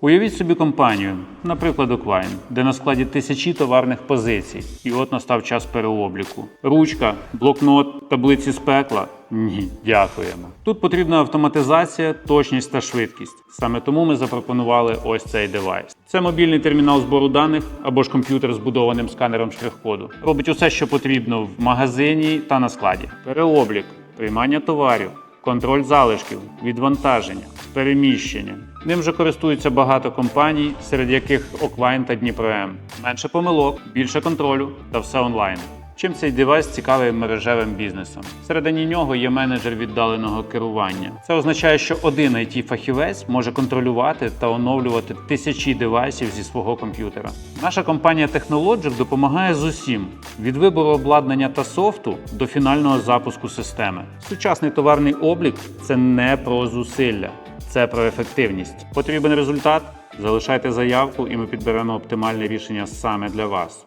Уявіть собі компанію, наприклад, Оквайн, де на складі тисячі товарних позицій, і от настав час переобліку. Ручка, блокнот, таблиці з пекла. Ні, дякуємо. Тут потрібна автоматизація, точність та швидкість. Саме тому ми запропонували ось цей девайс. Це мобільний термінал збору даних або ж комп'ютер з будованим сканером штрих-коду. Робить усе, що потрібно в магазині та на складі. Переоблік, приймання товарів, контроль залишків, відвантаження, переміщення. Ним вже користуються багато компаній, серед яких Оквайн та Дніпром. Менше помилок, більше контролю та все онлайн. Чим цей девайс цікавий мережевим бізнесом? Всередині нього є менеджер віддаленого керування. Це означає, що один it фахівець може контролювати та оновлювати тисячі девайсів зі свого комп'ютера. Наша компанія Technologic допомагає з усім від вибору обладнання та софту до фінального запуску системи. Сучасний товарний облік це не про зусилля, це про ефективність. Потрібен результат? Залишайте заявку, і ми підберемо оптимальне рішення саме для вас.